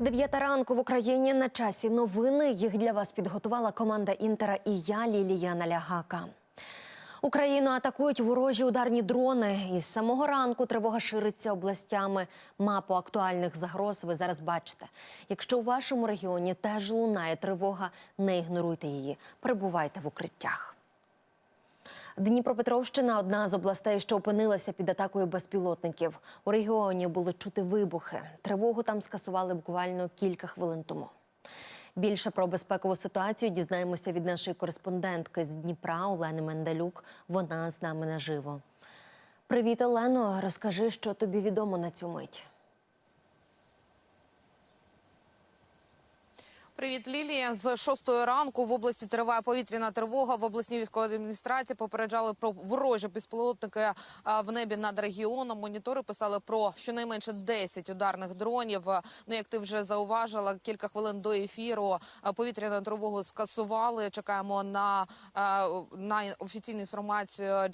Дев'ята ранку в Україні на часі новини. Їх для вас підготувала команда Інтера і я, Лілія Налягака. Україну атакують ворожі ударні дрони. Із самого ранку тривога шириться областями. Мапу актуальних загроз ви зараз бачите. Якщо у вашому регіоні теж лунає тривога, не ігноруйте її. Перебувайте в укриттях. Дніпропетровщина одна з областей, що опинилася під атакою безпілотників. У регіоні було чути вибухи. Тривогу там скасували буквально кілька хвилин тому. Більше про безпекову ситуацію дізнаємося від нашої кореспондентки з Дніпра Олени Мендалюк. Вона з нами наживо. Привіт, Олено. Розкажи, що тобі відомо на цю мить. Привіт, Лілія. З шостої ранку в області триває повітряна тривога. В обласній військовій адміністрації попереджали про ворожі безпілотники в небі над регіоном. Монітори писали про щонайменше 10 ударних дронів. Ну, як ти вже зауважила, кілька хвилин до ефіру а, повітряну тривогу скасували. Чекаємо на, а, на офіційну інформацію е,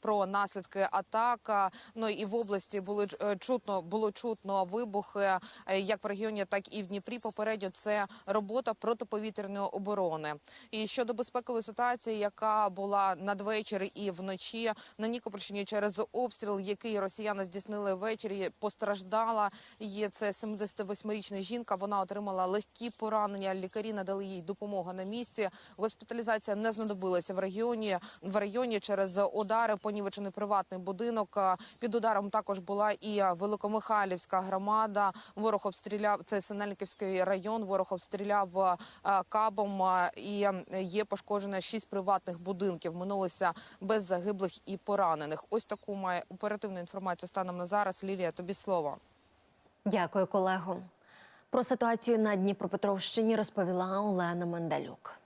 про наслідки атак. Ну і в області було е, чутно було чутно вибухи, е, як в регіоні, так і в Дніпрі. Попередньо це робота протиповітряної оборони. І щодо безпекової ситуації, яка була надвечір і вночі на Нікопольщині через обстріл, який росіяни здійснили ввечері, постраждала. Є це 78-річна жінка. Вона отримала легкі поранення. Лікарі надали їй допомогу на місці. Госпіталізація не знадобилася в регіоні. В районі через удари понівечений приватний будинок. Під ударом також була і Великомихайлівська громада. Ворог обстріляв це Синельниківський район. Ворог обстріляв е, кабом е, і е, є пошкоджено шість приватних будинків. Минулося без загиблих і поранених. Ось таку має оперативну інформацію станом на зараз. Лілія, тобі слово. Дякую, колего. Про ситуацію на Дніпропетровщині розповіла Олена Мендалюк.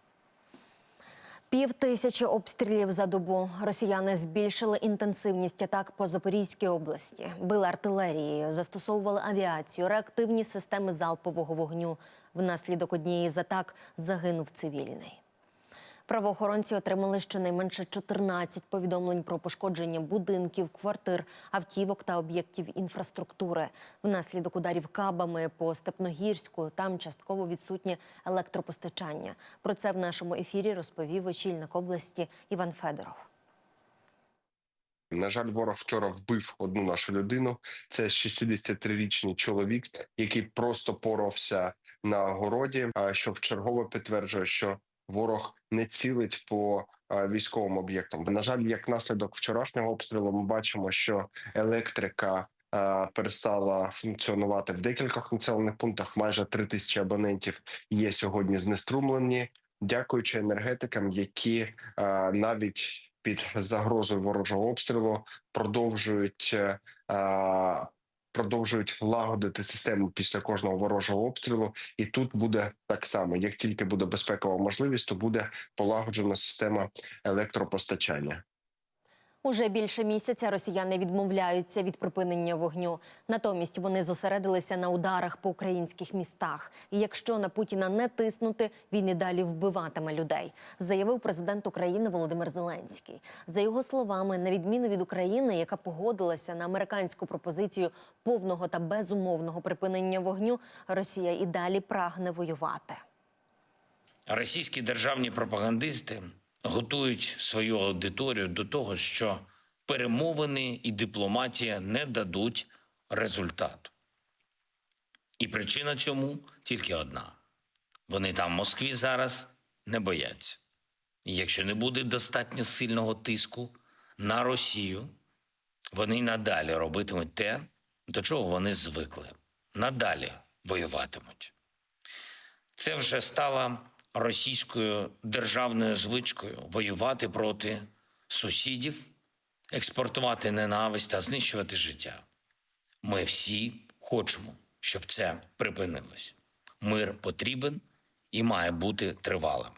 Пів тисячі обстрілів за добу. Росіяни збільшили інтенсивність атак по Запорізькій області, били артилерією, застосовували авіацію, реактивні системи залпового вогню. Внаслідок однієї з атак загинув цивільний. Правоохоронці отримали щонайменше 14 повідомлень про пошкодження будинків, квартир, автівок та об'єктів інфраструктури. Внаслідок ударів кабами по Степногірську там частково відсутнє електропостачання. Про це в нашому ефірі розповів очільник області Іван Федоров. На жаль, ворог вчора вбив одну нашу людину. Це 63-річний чоловік, який просто порався на городі. Що вчергове підтверджує, що ворог не цілить по військовим об'єктам. На жаль, як наслідок вчорашнього обстрілу, ми бачимо, що електрика перестала функціонувати в декількох населених пунктах. Майже три тисячі абонентів є сьогодні знеструмлені. Дякуючи енергетикам, які навіть під загрозою ворожого обстрілу продовжують е, продовжують лагодити систему після кожного ворожого обстрілу. І тут буде так само. Як тільки буде безпекова можливість, то буде полагоджена система електропостачання. Уже більше місяця росіяни відмовляються від припинення вогню. Натомість вони зосередилися на ударах по українських містах. І якщо на Путіна не тиснути, він і далі вбиватиме людей, заявив президент України Володимир Зеленський. За його словами, на відміну від України, яка погодилася на американську пропозицію повного та безумовного припинення вогню, Росія і далі прагне воювати. Російські державні пропагандисти готують свою аудиторію до того, що перемовини і дипломатія не дадуть результату. І причина цьому тільки одна: вони там в Москві зараз не бояться. І якщо не буде достатньо сильного тиску на Росію, вони надалі робитимуть те, до чого вони звикли. Надалі воюватимуть. Це вже стало російською державною звичкою воювати проти сусідів, експортувати ненависть та знищувати життя. Ми всі хочемо, щоб це припинилось. Мир потрібен і має бути тривалим.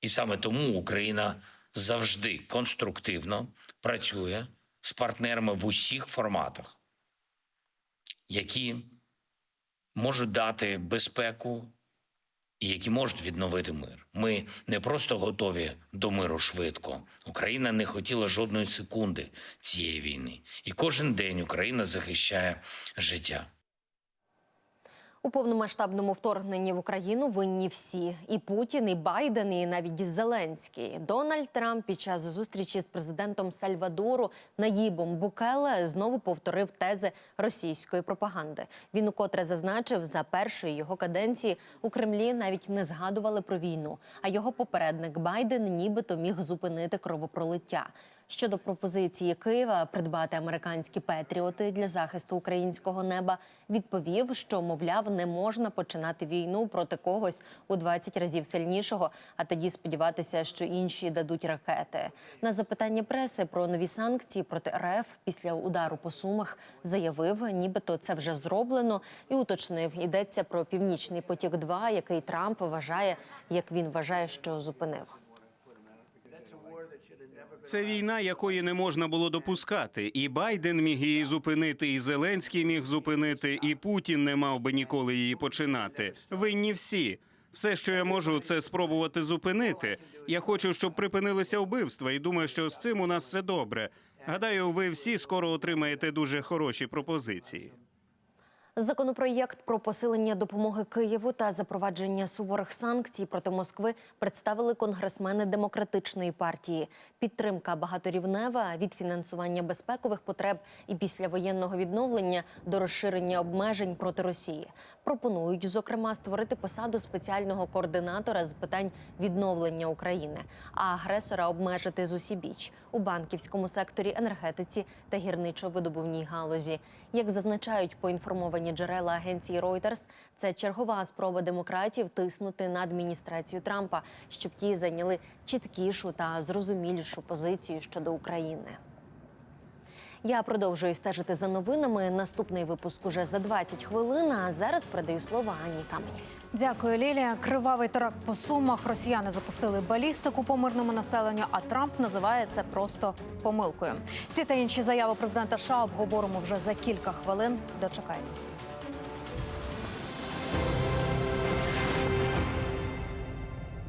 І саме тому Україна завжди конструктивно працює з партнерами в усіх форматах, які можуть дати безпеку які можуть відновити мир. Ми не просто готові до миру швидко. Україна не хотіла жодної секунди цієї війни, і кожен день Україна захищає життя. У повномасштабному вторгненні в Україну винні всі: і Путін, і Байден, і навіть Зеленський. Дональд Трамп під час зустрічі з президентом Сальвадору Наїбом Букеле знову повторив тези російської пропаганди. Він укотре зазначив, за першої його каденції у Кремлі навіть не згадували про війну. А його попередник Байден нібито міг зупинити кровопролиття. Щодо пропозиції Києва придбати американські петріоти для захисту українського неба, відповів, що мовляв не можна починати війну проти когось у 20 разів сильнішого, а тоді сподіватися, що інші дадуть ракети. На запитання преси про нові санкції проти РФ після удару по сумах заявив, нібито це вже зроблено, і уточнив, йдеться про північний потік 2 який Трамп вважає, як він вважає, що зупинив. Це війна, якої не можна було допускати. І Байден міг її зупинити, і Зеленський міг зупинити, і Путін не мав би ніколи її починати. Винні всі. Все, що я можу, це спробувати зупинити. Я хочу, щоб припинилися вбивства, і думаю, що з цим у нас все добре. Гадаю, ви всі скоро отримаєте дуже хороші пропозиції. Законопроєкт про посилення допомоги Києву та запровадження суворих санкцій проти Москви представили конгресмени демократичної партії. Підтримка багаторівнева від фінансування безпекових потреб і післявоєнного відновлення до розширення обмежень проти Росії. Пропонують зокрема створити посаду спеціального координатора з питань відновлення України, а агресора обмежити з усібіч у банківському секторі, енергетиці та гірничо-видобувній галузі. Як зазначають поінформовані джерела агенції Reuters, це чергова спроба демократів тиснути на адміністрацію Трампа, щоб ті зайняли чіткішу та зрозумілішу позицію щодо України. Я продовжую стежити за новинами. Наступний випуск уже за 20 хвилин. А зараз передаю слово Анні Камені. Дякую, Лілія. Кривавий теракт по сумах. Росіяни запустили балістику по мирному населенню, а Трамп називає це просто помилкою. Ці та інші заяви президента США обговоримо вже за кілька хвилин. Дочекайтесь.